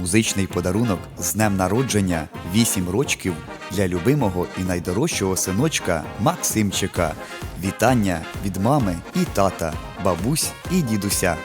Музичний подарунок з днем народження 8 рочків для любимого і найдорожчого синочка Максимчика. Вітання від мами і тата, бабусь і дідуся.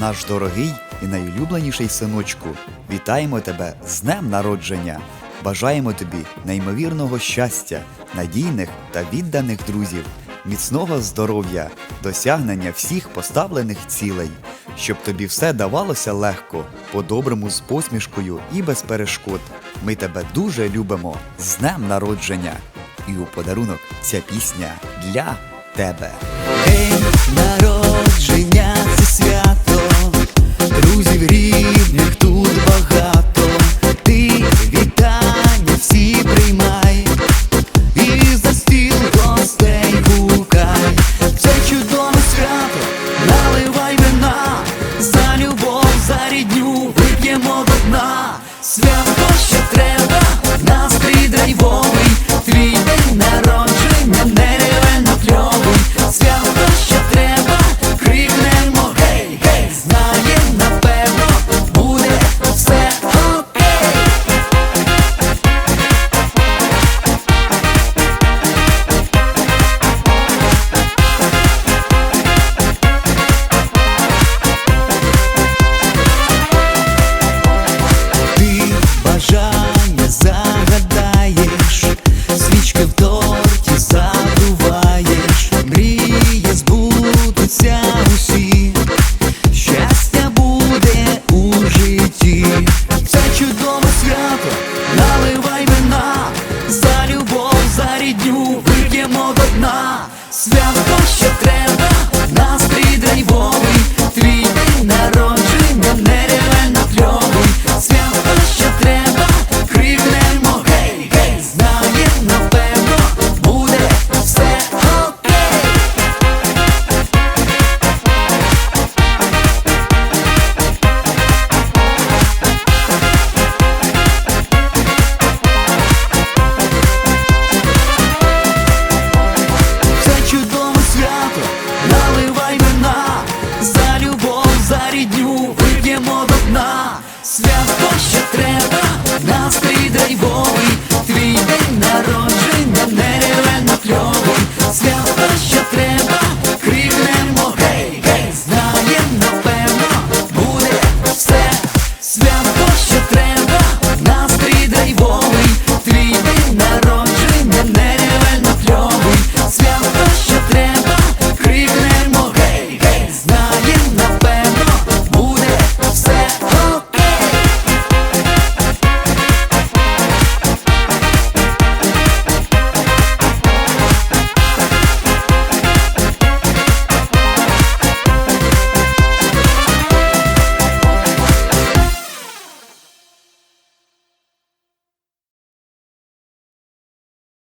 Наш дорогий і найулюбленіший синочку. Вітаємо тебе з днем народження! Бажаємо тобі неймовірного щастя, надійних та відданих друзів, міцного здоров'я, досягнення всіх поставлених цілей, щоб тобі все давалося легко, по-доброму з посмішкою і без перешкод. Ми тебе дуже любимо з днем народження! І у подарунок ця пісня для тебе. День народження це свято, друзів рідних любов, за Свято ще треба, Ще треба, настрій драйвовий, твій день народження, не кльовий.